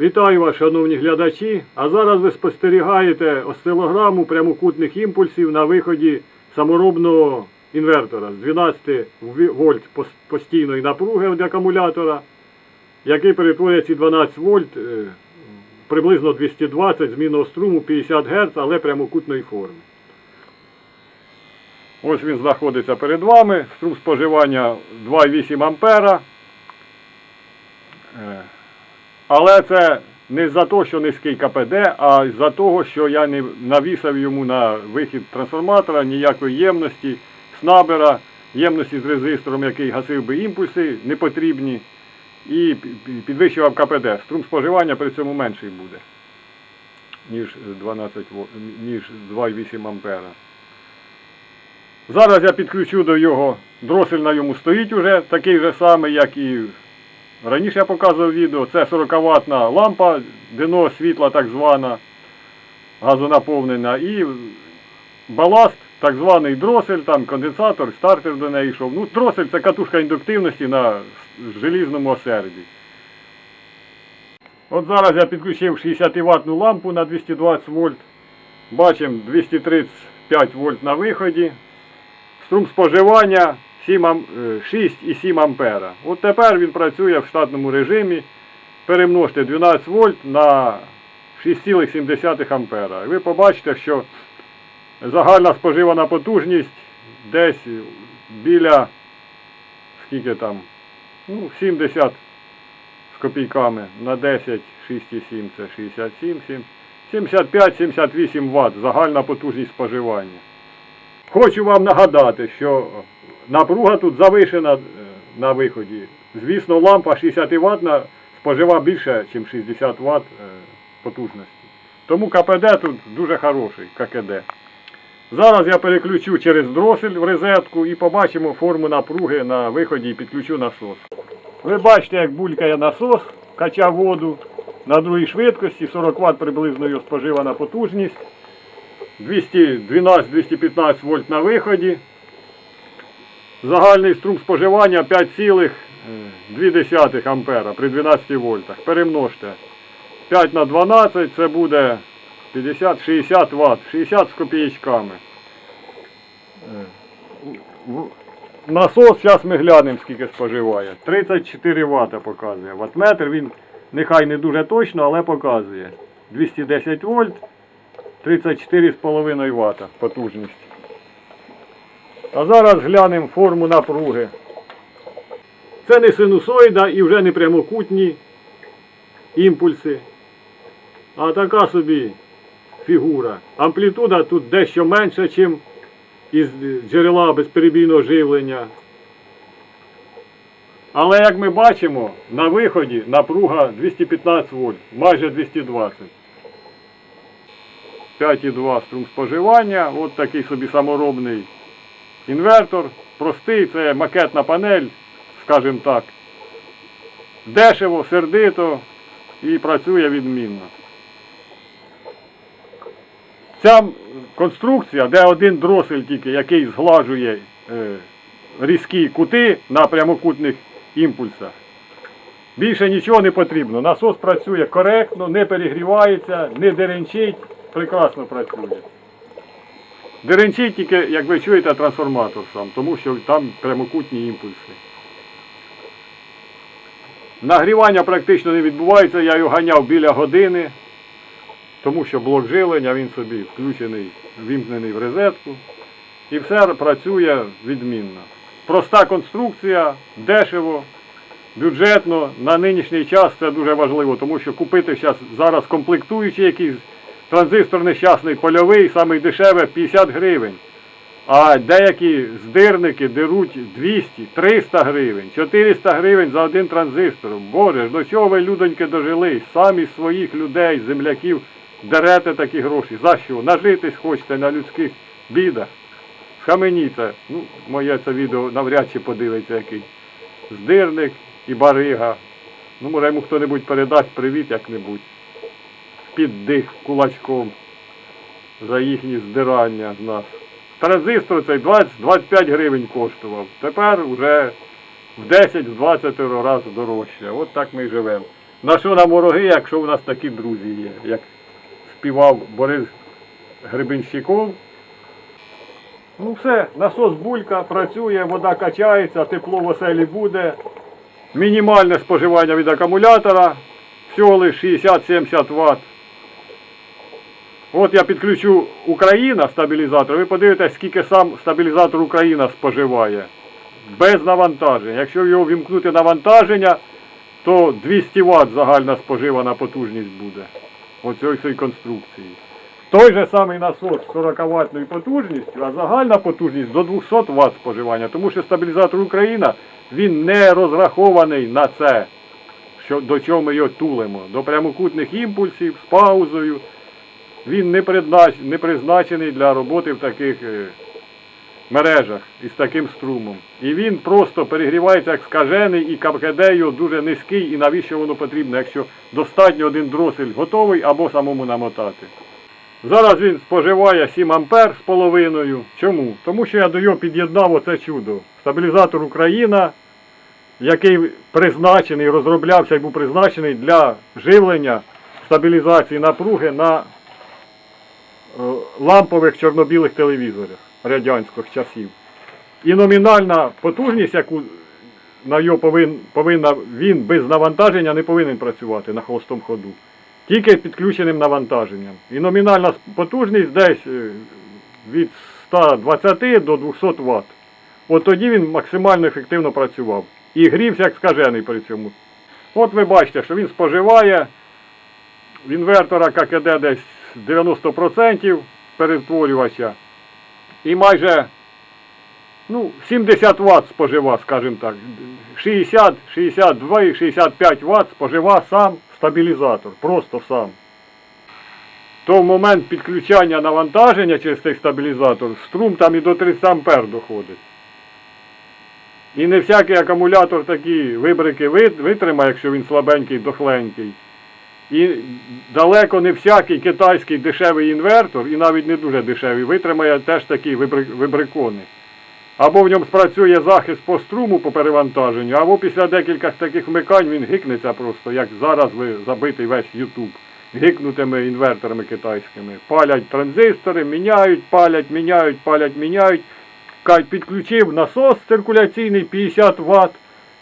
Вітаю вас, шановні глядачі. А зараз ви спостерігаєте осцилограму прямокутних імпульсів на виході саморобного інвертора з 12 вольт постійної напруги від акумулятора, який перетворює ці 12 вольт е, приблизно 220 змінного струму 50 Гц, але прямокутної форми. Ось він знаходиться перед вами. Струм споживання 2,8 ампера. Але це не за те, що низький КПД, а за того, що я не навісив йому на вихід трансформатора ніякої ємності, снабера, ємності з резистором, який гасив би імпульси непотрібні, і пі- пі- підвищував КПД. Струм споживання при цьому менший буде, ніж 12 ніж 2,8 ампера. Зараз я підключу до його дросель на йому стоїть уже, такий же самий, як і раніше я показував відео. Це 40 ватна лампа денного світла, так звана, газонаповнена, і баласт, так званий дросель, там конденсатор, стартер до неї йшов. Ну, дросель це катушка індуктивності на желізному осерді. От зараз я підключив 60 ватну лампу на 220 вольт. Бачимо 235 вольт на виході. Струм споживання 7 ам- 6,7 ампера. От тепер він працює в штатному режимі. Перемножте 12 вольт на 6,7 ампера. Ви побачите, що загальна споживана потужність десь біля скільки там, ну, 70 з копійками на 10, 6,7 це 67, 75-78 Вт загальна потужність споживання. Хочу вам нагадати, що напруга тут завишена е, на виході. Звісно, лампа 60 Вт спожива більше, ніж 60 Вт потужності. Тому КПД тут дуже хороший ККД. Зараз я переключу через дросель в розетку і побачимо форму напруги на виході і підключу насос. Ви бачите, як булькає насос, кача воду на другій швидкості, 40 Вт приблизно його споживана потужність. 212-215 вольт на виході. Загальний струм споживання 5,2 ампера при 12 вольтах. Перемножте. 5 на 12 це буде 50-60 Вт. 60 з копієчками. Е, Насос, зараз ми глянемо, скільки споживає. 34 Вт показує. Ваттметр він нехай не дуже точно, але показує. 210 вольт. 34,5 Вт потужність. А зараз глянемо форму напруги. Це не синусоїда і вже не прямокутні імпульси, а така собі фігура. Амплітуда тут дещо менша, ніж із джерела безперебійного живлення. Але як ми бачимо, на виході напруга 215 вольт, майже 220. 5,2 струм споживання. От такий собі саморобний інвертор. Простий, це макетна панель, скажімо так. Дешево, сердито і працює відмінно. Ця конструкція, де один дросель тільки, який зглажує е, різкі кути на прямокутних імпульсах. Більше нічого не потрібно. Насос працює коректно, не перегрівається, не деренчить, прекрасно працює. Деренчить тільки, як ви чуєте, трансформатор сам, тому що там прямокутні імпульси. Нагрівання практично не відбувається, я його ганяв біля години, тому що блок жилення, він собі включений, вімкнений в розетку. І все працює відмінно. Проста конструкція, дешево, бюджетно. На нинішній час це дуже важливо, тому що купити зараз комплектуючий якийсь транзистор нещасний польовий, самий дешевий 50 гривень. А деякі здирники деруть 200, 300 гривень, 400 гривень за один транзистор. Боже, ж до чого ви, людоньки, дожились? Самі своїх людей, земляків, дерете такі гроші. За що? Нажитись хочете на людських бідах. Схаменіться. Ну, моє це відео навряд чи подивиться який. Здирник і барига. Ну, може йому хто-небудь передасть привіт як-небудь. Під дих кулачком за їхні здирання з нас. Транзистор цей 20-25 гривень коштував. Тепер вже в 10-20 разів дорожче. От так ми і живемо. На що нам вороги, якщо у нас такі друзі є, як співав Борис Гребенщиков. Ну все, насос булька, працює, вода качається, тепло в оселі буде. Мінімальне споживання від акумулятора, всього лише 60-70 Вт. От я підключу Україна стабілізатор, ви подивитесь, скільки сам стабілізатор Україна споживає. Без навантаження. Якщо його вімкнути навантаження, то 200 Вт загальна споживана потужність буде. Оцієї цієї конструкції. Той же самий насос з 40 ваттною потужністю, а загальна потужність до 200 Вт споживання. Тому що стабілізатор Україна він не розрахований на це, що, до чого ми його тулимо. До прямокутних імпульсів з паузою. Він не, признач, не призначений для роботи в таких е, мережах із таким струмом. І він просто перегрівається як скажений, і КПКД його дуже низький, і навіщо воно потрібно, якщо достатньо один дросель готовий або самому намотати. Зараз він споживає 7 ампер з половиною. Чому? Тому що я до його під'єднав оце чудо. Стабілізатор Україна, який призначений, розроблявся і був призначений для живлення стабілізації напруги на лампових чорно-білих телевізорах радянських часів. І номінальна потужність, яку на його повин, повинна, він без навантаження не повинен працювати на холостому ходу. Тільки підключеним навантаженням. І номінальна потужність десь е, від 120 до 200 Вт. От тоді він максимально ефективно працював. І грівся як скажений при цьому. От ви бачите, що він споживає в інвертора ККД десь 90% перетворювача. І майже ну, 70 Вт спожива, скажімо так. 60, 62, 65 Вт спожива сам стабілізатор. Просто сам. То в момент підключання навантаження через цей стабілізатор струм там і до 30 ампер доходить. І не всякий акумулятор такі вибрики ви- витримає, якщо він слабенький, дохленький. І далеко не всякий китайський дешевий інвертор, і навіть не дуже дешевий, витримає теж такі вибрикони. Або в ньому спрацює захист по струму по перевантаженню, або після декількох таких вмикань він гикнеться просто, як зараз ви забитий весь Ютуб, гикнутими інверторами китайськими. Палять транзистори, міняють, палять, міняють, палять, міняють. Підключив насос циркуляційний 50 Вт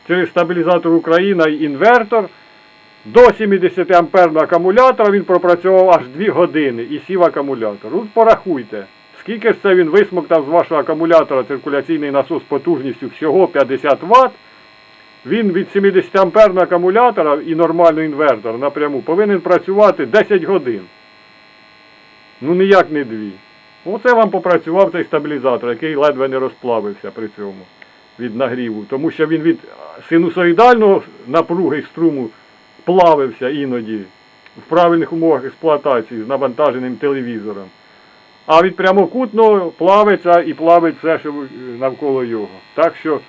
через стабілізатор Україна і інвертор. До 70 амперного акумулятора він пропрацював аж 2 години і сів акумулятор. От порахуйте, скільки ж це він висмоктав з вашого акумулятора циркуляційний насос потужністю всього 50 Вт. Він від 70 амперного акумулятора і нормальний інвертор напряму повинен працювати 10 годин. Ну ніяк не дві. Оце вам попрацював цей стабілізатор, який ледве не розплавився при цьому від нагріву. Тому що він від синусоїдального напруги струму плавився іноді в правильних умовах експлуатації з навантаженим телевізором. А від прямокутного плавиться і плавить все, що навколо його. Так що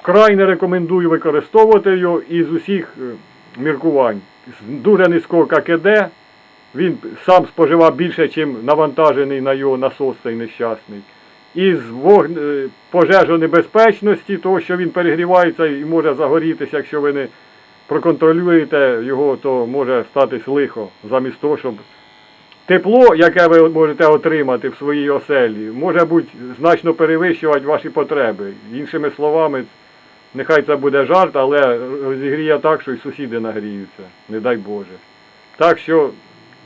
вкрай не рекомендую використовувати його із усіх е, міркувань. З дуже низького ККД. Він сам споживав більше, ніж навантажений на його насос цей нещасний. Із вогн... е, пожежонебезпечності, того, що він перегрівається і може загорітися, якщо ви не проконтролюєте його, то може статись лихо, замість того, щоб тепло, яке ви можете отримати в своїй оселі, може бути значно перевищувати ваші потреби. Іншими словами, нехай це буде жарт, але розігріє так, що і сусіди нагріються, не дай Боже. Так що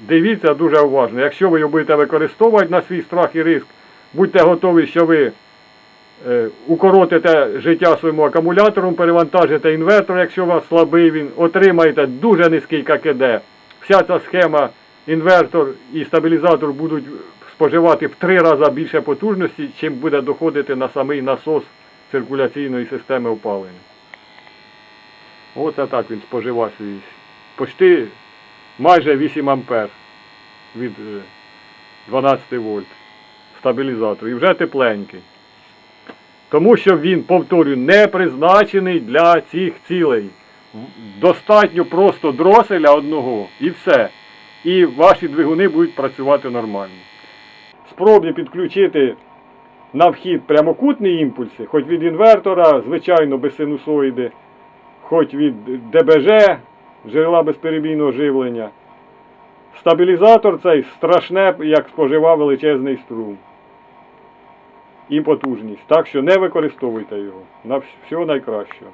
дивіться дуже уважно. Якщо ви його будете використовувати на свій страх і риск, будьте готові, що ви укоротите життя своєму акумулятором, перевантажите інвертор, якщо у вас слабий він, отримаєте дуже низький ККД. Вся ця схема, інвертор і стабілізатор будуть споживати в три рази більше потужності, чим буде доходити на самий насос циркуляційної системи опалення. Оце так він споживає свій почти майже 8 ампер від е, 12 вольт стабілізатор. І вже тепленький. Тому що він, повторюю, не призначений для цих цілей. Достатньо просто дроселя одного і все. І ваші двигуни будуть працювати нормально. Спробуйте підключити на вхід прямокутні імпульси, хоч від інвертора, звичайно, без синусоїди, хоч від ДБЖ, джерела безперебійного живлення. Стабілізатор цей страшне, як споживав величезний струм. І потужність. Так що не використовуйте його. На вс- всього найкращого.